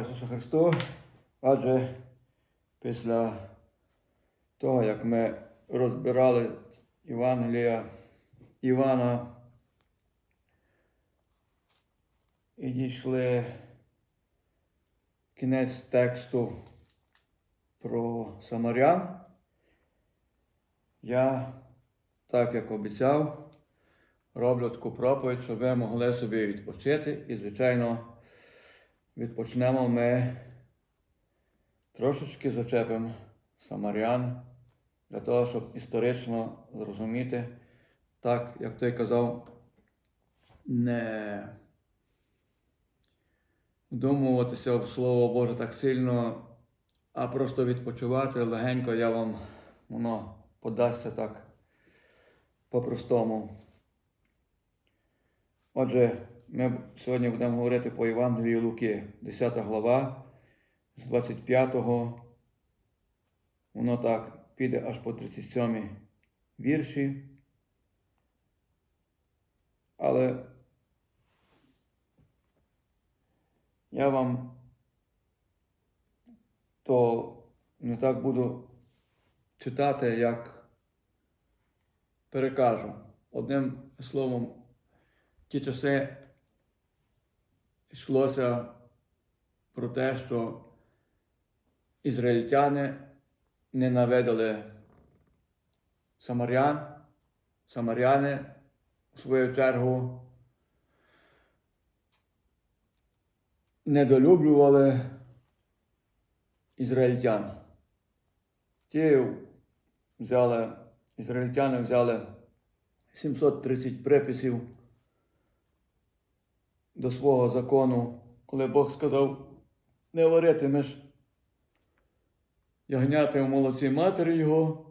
Ісусу Христу! Адже після того, як ми розбирали Євангелія Івана і дійшли кінець тексту про Самарян, я, так як обіцяв, роблю таку проповідь, щоб ви могли собі відпочити і, звичайно, відпочнемо ми. Трошечки зачепимо Самарян для того, щоб історично зрозуміти, так, як той казав, не вдумуватися в Слово Боже так сильно, а просто відпочивати. Легенько я вам воно подасться так по-простому. Отже, ми сьогодні будемо говорити по Євангелію Луки, 10 глава, з 25-го. воно так піде аж по 37 вірші. Але я вам то не так буду читати, як перекажу. Одним словом, ті часи йшлося про те, що ізраїльтяни ненавидали самарян, самаряни, в свою чергу, недолюблювали ізраїльтян. Ті взяли, ізраїльтяни взяли 730 приписів до свого закону, коли Бог сказав, не варитимеш ягняти в молоці матері його.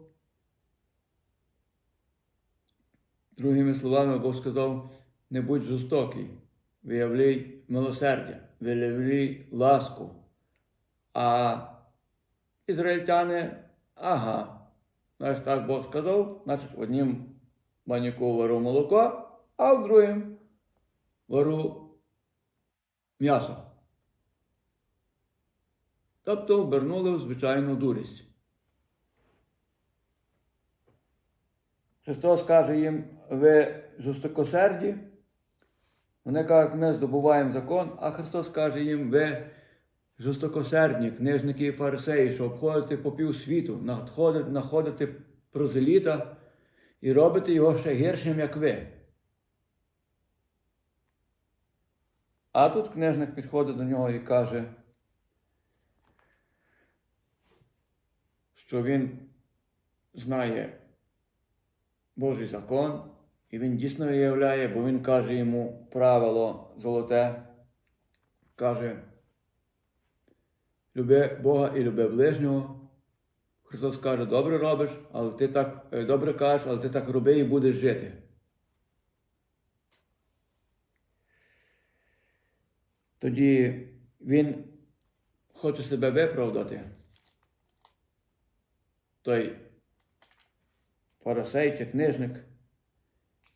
Другими словами, Бог сказав, не будь жорстокий, виявляй милосердя, виявляй ласку. А ізраїльтяни, ага, значить так Бог сказав, значить однім баняку вару молоко, а в другим вару м'ясо. Тобто обернули в звичайну дурість. Христос каже їм, ви жорстокосерді. Вони кажуть, ми здобуваємо закон, а Христос каже їм, ви жорстокосердні, книжники і фарисеї, що обходите по пів світу, знаходите, прозеліта і робите його ще гіршим, як ви. А тут книжник підходить до нього і каже, що він знає Божий закон, і він дійсно виявляє, бо він каже йому правило золоте, каже, люби Бога і люби ближнього. Христос каже, добре робиш, але ти так е, добре кажеш, але ти так роби і будеш жити. Тоді він хоче себе виправдати. Той фарисей чи книжник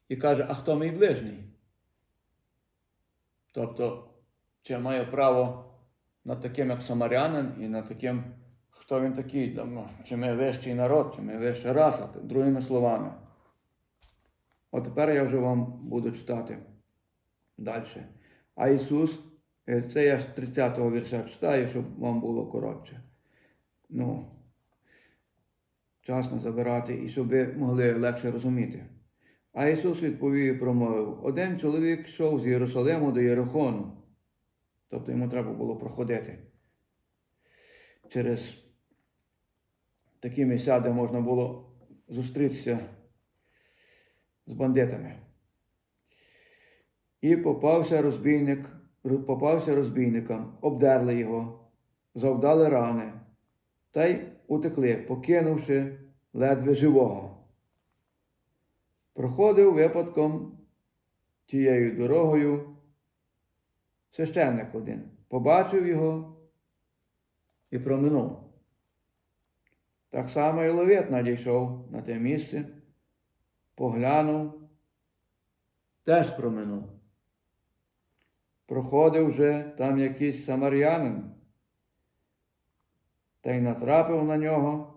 і каже, а хто мій ближній? Тобто, чи маю право над таким, як самарянин, і над таким, хто він такий, ну, чи ми вищий народ, чи ми вища раса, другими словами. От тепер я вже вам буду читати далі. А Ісус, це я з 30-го вірша читаю, щоб вам було коротше. Ну, час не забирати і щоб ви могли легше розуміти. А Ісус відповів і промовив: один чоловік йшов з Єрусалиму до Єрихону. Тобто йому треба було проходити через такі місця, де можна було зустрітися з бандитами. І попався розбійник, попався розбійникам, обдерли його, завдали рани та й утекли, покинувши ледве живого. Проходив випадком тією дорогою священник один, побачив його і проминув. Так само і ловець надійшов на те місце, поглянув, теж проминув. Проходив вже там якийсь самарянин та й натрапив на нього,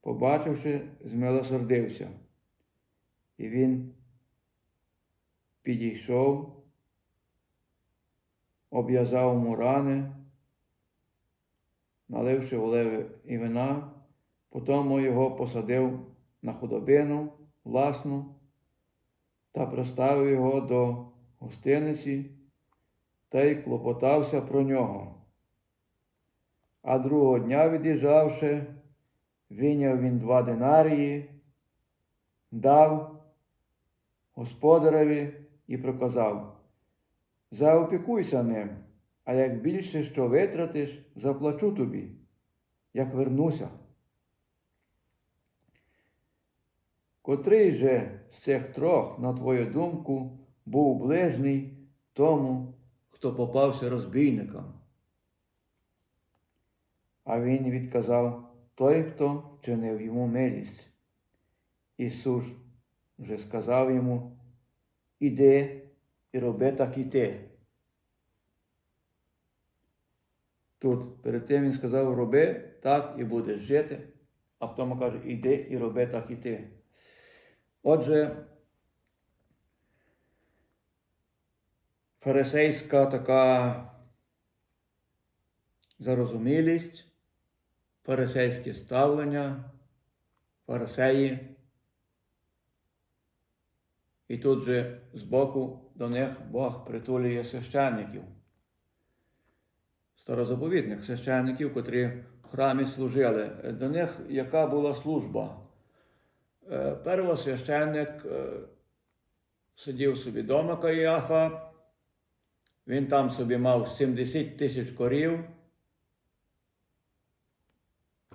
побачивши, змилосердився. І він підійшов, обв'язав йому рани, наливши оливи і вина, потім його посадив на худобину власну та приставив його до гостиниці та й клопотався про нього. А другого дня від'їжджавши, вийняв він два динарії, дав господареві і проказав Заопікуйся ним, а як більше що витратиш, заплачу тобі, як вернуся. Котрий же з цих трьох, на твою думку, був ближній тому, хто попався розбійникам? А він відказав той, хто вчинив йому милість. Ісус вже сказав йому, іди і роби так і ти. Тут перед тим він сказав, роби так і будеш жити, а потім каже, іди і роби так і ти. Отже, фарисейська така зарозумілість, фарисейське ставлення, фарисеї. І тут же збоку до них Бог притулює священників, старозаповітних священників, котрі в храмі служили. До них яка була служба? Е, Первосвященник е, сидів собі дома Каїафа, він там собі мав 70 тисяч корів,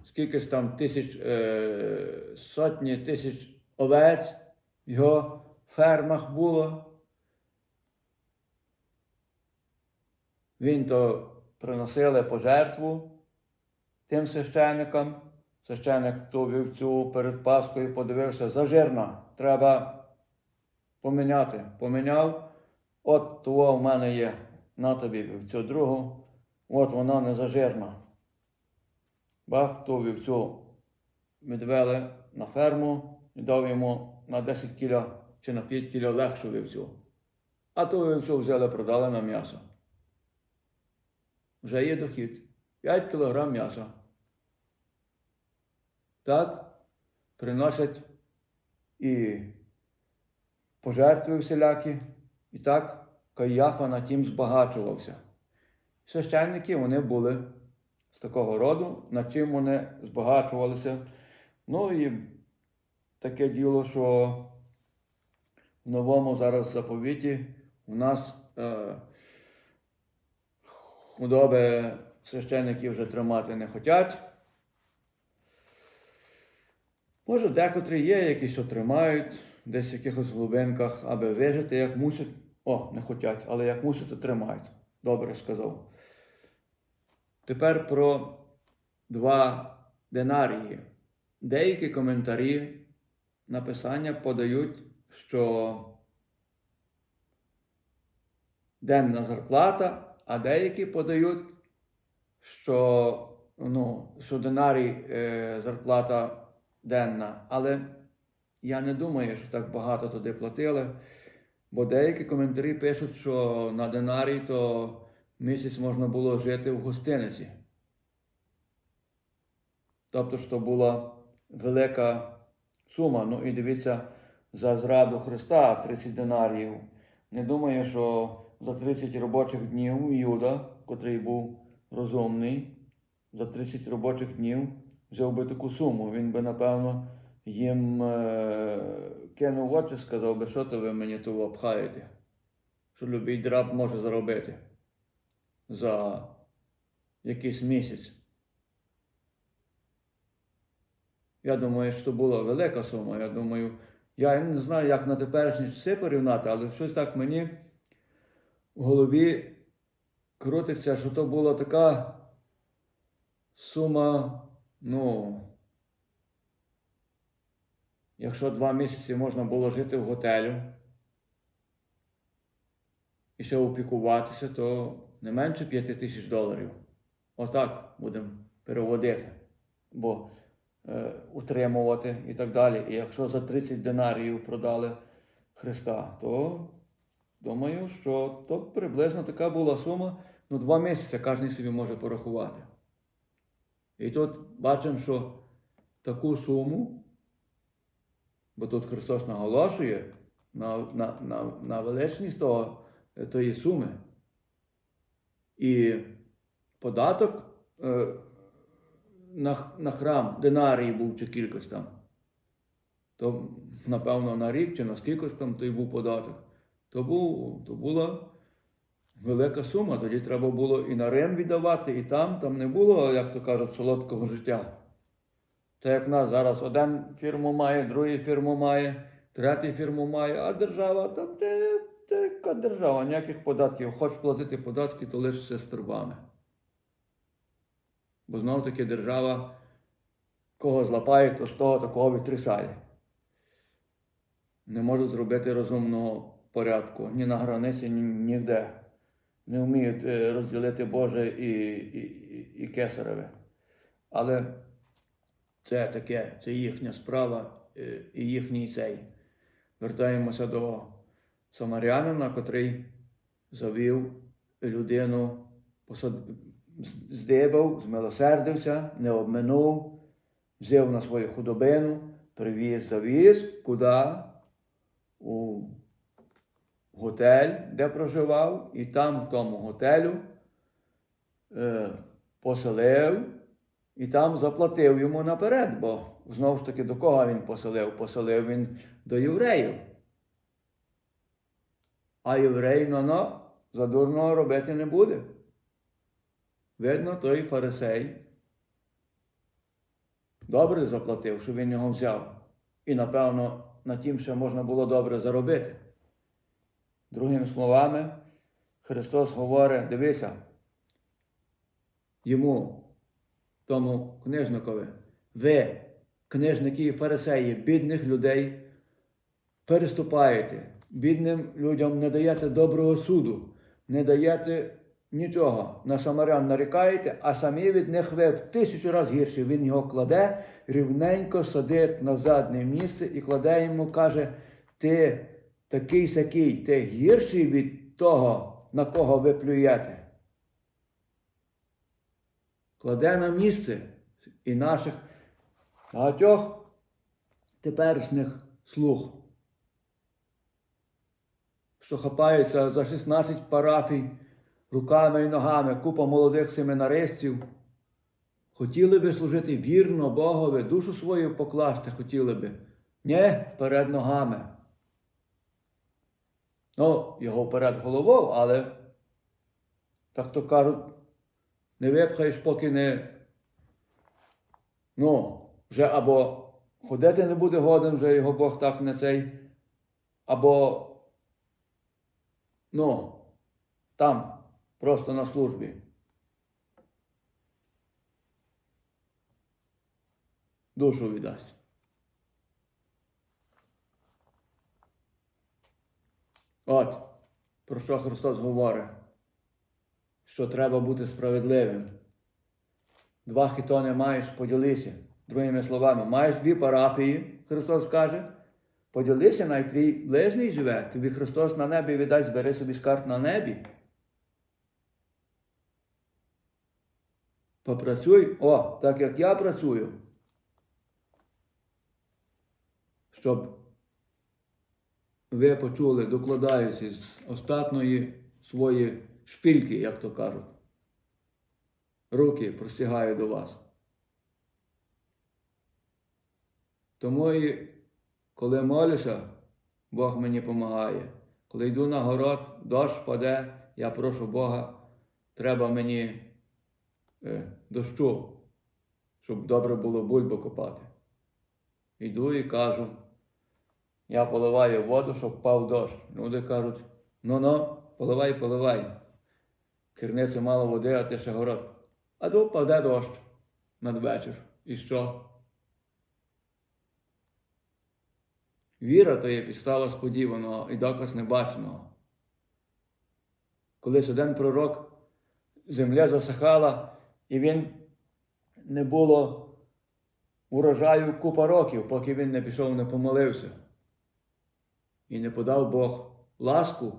скільки там тисяч, е, сотні тисяч овець в його фермах було. Він то приносили пожертву тим священникам. Священник ту вівцю перед Паскою подивився зажирна. Треба поміняти. Поміняв. От того в мене є на тобі вівцю другу. От вона не зажирна. Бах, ту вівцю відвели на ферму і дав йому на 10 кіло чи на 5 кіло легшу вівцю. А ту вівцю взяли, продали на м'ясо. Вже є дохід. 5 кілограм м'яса. Так приносять і пожертви всілякі, і так Каїафа на тім збагачувався. Священники вони були з такого роду, над чим вони збагачувалися. Ну і таке діло, що в новому зараз заповіті у нас е, худоби священники вже тримати не хочуть. Може, декотрі є, які що тримають десь в якихось глибинках, аби вижити, як мусять. О, не хочуть, але як мусять, то тримають. Добре сказав. Тепер про два динарії. Деякі коментарі написання подають, що денна зарплата, а деякі подають, що, ну, що динарій е, зарплата денна. Але я не думаю, що так багато туди платили. Бо деякі коментарі пишуть, що на динарій то місяць можна було жити в гостиниці. Тобто, що була велика сума. Ну і дивіться, за зраду Христа 30 динаріїв. Не думаю, що за 30 робочих днів Юда, котрий був розумний, за 30 робочих днів взяв би таку суму. Він би, напевно, їм е, кинув очі, сказав би, що то ви мені того обхаєте, що любий драб може заробити за якийсь місяць. Я думаю, що була велика сума. Я думаю, я не знаю, як на теперішні часи порівняти, але щось так мені в голові крутиться, що то була така сума, ну, якщо два місяці можна було жити в готелю і ще опікуватися, то не менше 5 тисяч доларів. Отак будемо переводити. бо е, утримувати і так далі. І якщо за 30 динаріїв продали Христа, то думаю, що то приблизно така була сума. Ну, два місяці кожен собі може порахувати. І тут бачимо, що таку суму, бо тут Христос наголошує на, на, на, на величність того, тої суми. І податок е, на, на храм динарій був чи кількось там. То, напевно, на рік чи на скількось там той був податок. То, був, то була велика сума. Тоді треба було і на Рим віддавати, і там. Там не було, як то кажуть, солодкого життя. Це як в нас зараз один фірму має, другий фірму має, третій фірму має, а держава там де, яка держава, ніяких податків. Хочеш платити податки, то лише з турбами. Бо знов таки держава кого злапає, то з того такого відтрясає. Не можуть зробити розумного порядку ні на границі, ні ніде. Не вміють е, розділити Боже і, і, і, і кесареве. Але це таке, це їхня справа е, і їхній цей. Вертаємося до самарянина, котрий завів людину, здибав, змилосердився, не обминув, взяв на свою худобину, привіз, завіз, куди? У готель, де проживав, і там, в тому готелю, е, поселив і там заплатив йому наперед, бо знову ж таки до кого він поселив? Поселив він до євреїв. А єврей ну, за дурного робити не буде. Видно, той фарисей добре заплатив, що він його взяв. І, напевно, на тім ще можна було добре заробити. Другими словами, Христос говорить, дивися, йому, тому книжникові, ви, книжники і фарисеї, бідних людей переступаєте, бідним людям не даєте доброго суду, не даєте нічого. На самарян нарікаєте, а самі від них ви в тисячу разів гірші. Він його кладе, рівненько садить на задне місце і кладе йому, каже, ти такий сякий, ти гірший від того, на кого ви плюєте. Кладе на місце і наших багатьох теперішніх слуг, що хапаються за 16 парафій руками і ногами, купа молодих семінаристів. Хотіли би служити вірно Богові, душу свою покласти хотіли би. Ні, перед ногами. Ну, його вперед головою, але, так то кажуть, не випхаєш, поки не. Ну, вже або ходити не буде годен, вже його Бог так не цей, або, ну, там, просто на службі. Душу віддасть. От, про що Христос говорить, що треба бути справедливим. Два хітони маєш, поділися. Другими словами, маєш дві парафії, Христос каже, поділися, най твій ближній живе, тобі Христос на небі віддасть, бери собі скарб на небі. Попрацюй, о, так як я працюю, щоб ви почули, докладаюся з остатної своєї шпильки, як то кажуть. Руки простягаю до вас. Тому і коли молюся, Бог мені допомагає. Коли йду на город, дощ паде, я прошу Бога, треба мені е, дощу, щоб добре було бульбу копати. Йду і кажу, я поливаю воду, щоб впав дощ. Люди кажуть, ну-ну, поливай, поливай. Керниця мало води, а ти ще город. А тут паде дощ надвечір. І що? Віра то є підстава сподіваного і доказ небаченого. Колись один пророк, земля засихала, і він не було урожаю купа років, поки він не пішов, не помолився. І не подав Бог ласку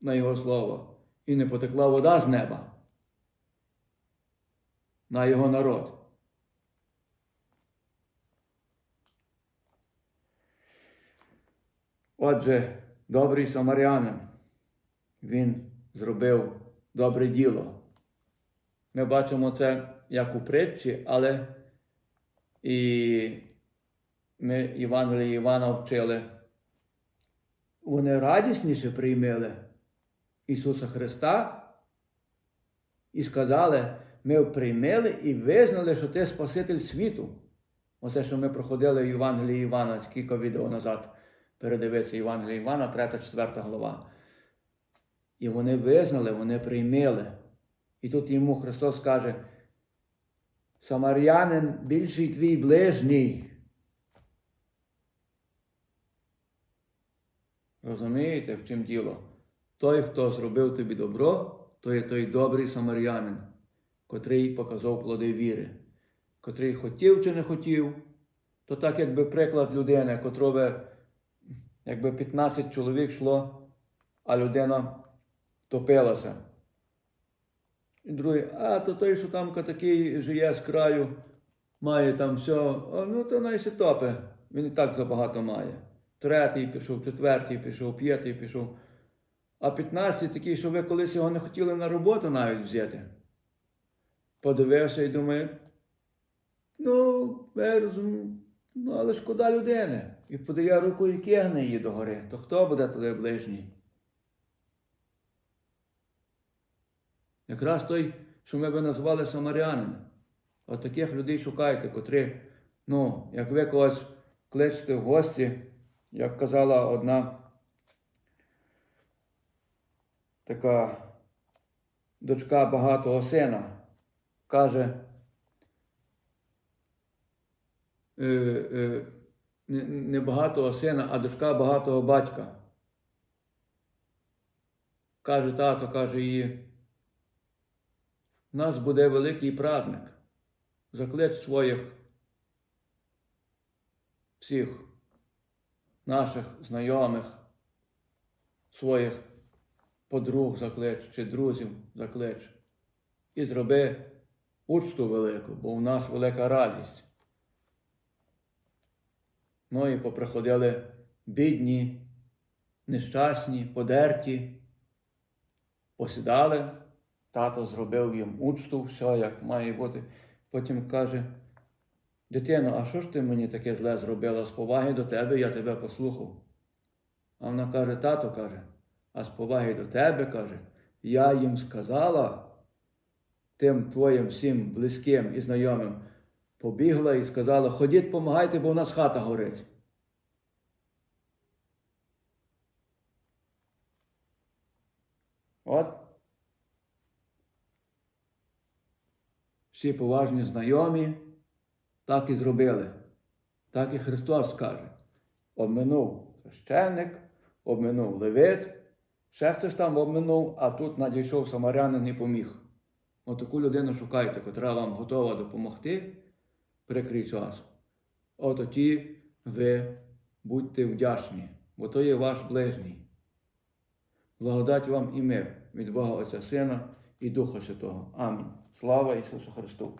на його слово, і не потекла вода з неба на його народ. Отже, добрий самарянин, він зробив добре діло. Ми бачимо це як у притчі, але і ми Євангелії Івана вчили. Вони радісніше приймали Ісуса Христа і сказали, ми приймали і визнали, що ти Спаситель світу. Оце, що ми проходили в Євангелії Івана кілька відео назад. Передивитися Євангелія Івана, 3-4 глава. І вони визнали, вони приймали. І тут йому Христос каже, Самарянин більший твій ближній. Розумієте, в чим діло? Той, хто зробив тобі добро, то є той добрий самарянин, котрий показав плоди віри, котрий хотів чи не хотів, то так, якби приклад людини, котрове, якби 15 чоловік йшло, а людина топилася. І другий, а то той, що там такий живе з краю, має там все, а, ну то най се топе. Він і так забагато має. Третій пішов, четвертий пішов, п'ятий пішов. А 15 такий, що ви колись його не хотіли на роботу навіть взяти. Подивився і думає, ну, я розумію, ну, але шкода людини. І подає руку і кигне її догори. То хто буде туди ближній? Якраз той, що ми би назвали самарянин. От таких людей шукайте, котрі, ну, як ви когось кличете в гості, як казала одна така дочка багатого сина, каже, е, е, не, багатого сина, а дочка багатого батька. Каже тато, каже її, у нас буде великий праздник. Заклич своїх всіх наших знайомих, своїх подруг заклич чи друзів заклич. І зроби учту велику, бо у нас велика радість. Ну і поприходили бідні, нещасні, подерті, посідали. Тато зробив їм учту, все як має бути. Потім каже, дитино, а що ж ти мені таке зле зробила? З поваги до тебе я тебе послухав. А вона каже, тато каже, а з поваги до тебе каже, я їм сказала, тим твоїм всім близьким і знайомим, побігла і сказала, ходіть, помагайте, бо у нас хата горить. От. всі поважні знайомі так і зробили. Так і Христос каже. Обминув священник, обминув левит, ще там обминув, а тут надійшов самарянин і поміг. Отаку людину шукайте, котра вам готова допомогти прикрий час. От тоді ви будьте вдячні, бо то є ваш ближній. Благодать вам і мир від Бога Отця Сина і Духа Святого. Амінь. Слава Ісусу Христу!